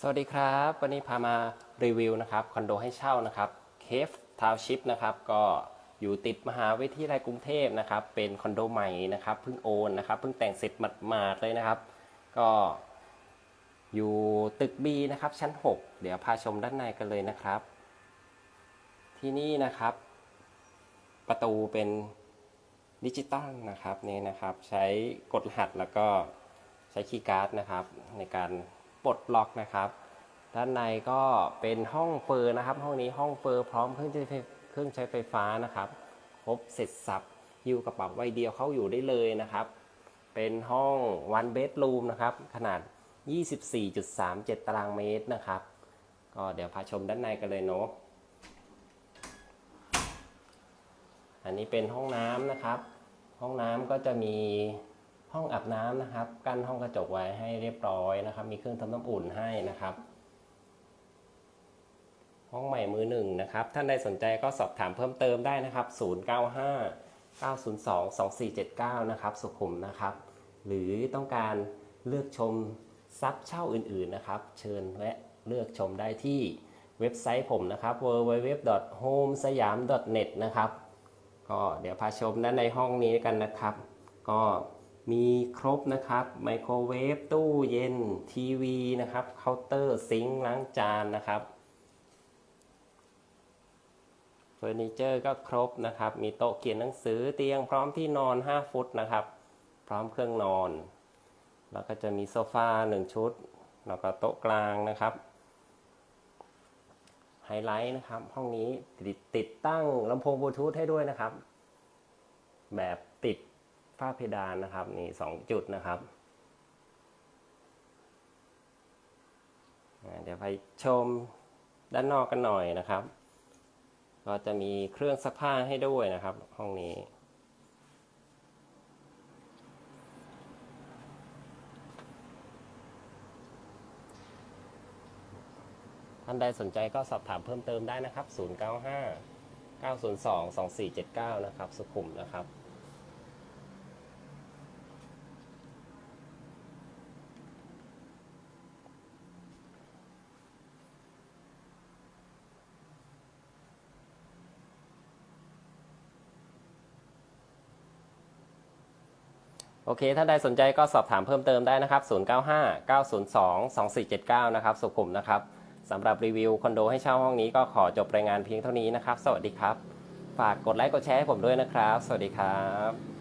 สวัสดีครับ วันนี้พามารีวิวนะครับคอนโดให้เช่านะครับเคฟทาวชิพนะครับก็อยู่ติดมหาวิทยาลัยกรุงเทพนะครับ เป็นคอนโดใหม่นะครับเพิ่งโอนนะครับเพิ่งแต่งเสร็จหมาดๆเลยนะครับ ก็อยู่ตึก B นะครับชั้น 6 เดี๋ยวพาชมด้านในกันเลยนะครับ ที่นี่นะครับ ประตูเป็นดิจิตอลนะครับนี่นะครับ ใช้กดรหัสแล้วก็ใช้คีย์การ์ดนะครับในการ ปลดล็อกนะครับ ด้านในก็เป็นห้องเฟอร์นะครับ ห้องนี้ห้องเฟอร์พร้อมเครื่องใช้ไฟเครื่องใช้ไฟฟ้านะครับครบเสร็จสับฮิวกระเป๋าใบเดียวเข้าอยู่ได้เลยนะครับ เป็นห้อง one bedroom นะครับ ขนาด 24.37 ตารางเมตรนะครับ ก็เดี๋ยวพาชมด้านในกันเลยเนาะอันนี้เป็นห้องน้ำนะครับ ห้องน้ำก็จะมี ห้องอาบน้ำนะครับกั้นห้องกระจกไว้ให้เรียบร้อยนะครับ มีเครื่องทำน้ำอุ่นให้นะครับ ห้องใหม่มือหนึ่งนะครับ ท่านใดสนใจก็สอบถามเพิ่มเติมได้นะครับ 095 902 2479 นะครับ สุขุมนะครับ หรือต้องการเลือกชมซับเช่าอื่นๆนะครับ เชิญแวะเลือกชมได้ที่เว็บไซต์ผมนะครับ www.homesayam.net นะครับ ก็เดี๋ยวพาชมด้านในห้องนี้กันนะครับ ก็ มีครบนะครับไมโครเวฟตู้เย็นทีวีนะครับเคาน์เตอร์ซิงค์ล้างจานนะครับเฟอร์นิเจอร์ก็ครบนะครับ มีโต๊ะเขียนหนังสือเตียงพร้อมที่นอน 5 ฟุตนะครับ พร้อมเครื่องนอน แล้วก็จะมีโซฟา1 ชุด แล้วก็โต๊ะกลางนะครับ ไฮไลท์นะครับ ห้องนี้ติดติดตั้งลำโพงบลูทูธให้ด้วยนะครับ แบบติด ฝ้าเพดานนะครับนี่สองจุดนะครับเดี๋ยวไปชมด้านนอกกันหน่อยนะครับ ก็จะมีเครื่องซักผ้าให้ด้วยนะครับ ห้องนี้ ท่านใดสนใจก็สอบถามเพิ่มเติมได้นะครับ 095 902 2479 นะครับ สุขุมนะครับ โอเค ถ้าใดสนใจก็สอบถามเพิ่มเติมได้นะครับ 095 902 2479 นะครับ สุขุมนะครับสำหรับรีวิวคอนโดให้เช่าห้องนี้ก็ขอจบรายงานเพียงเท่านี้นะครับ สวัสดีครับ ฝากกดไลค์กดแชร์ให้ผมด้วยนะครับ สวัสดีครับ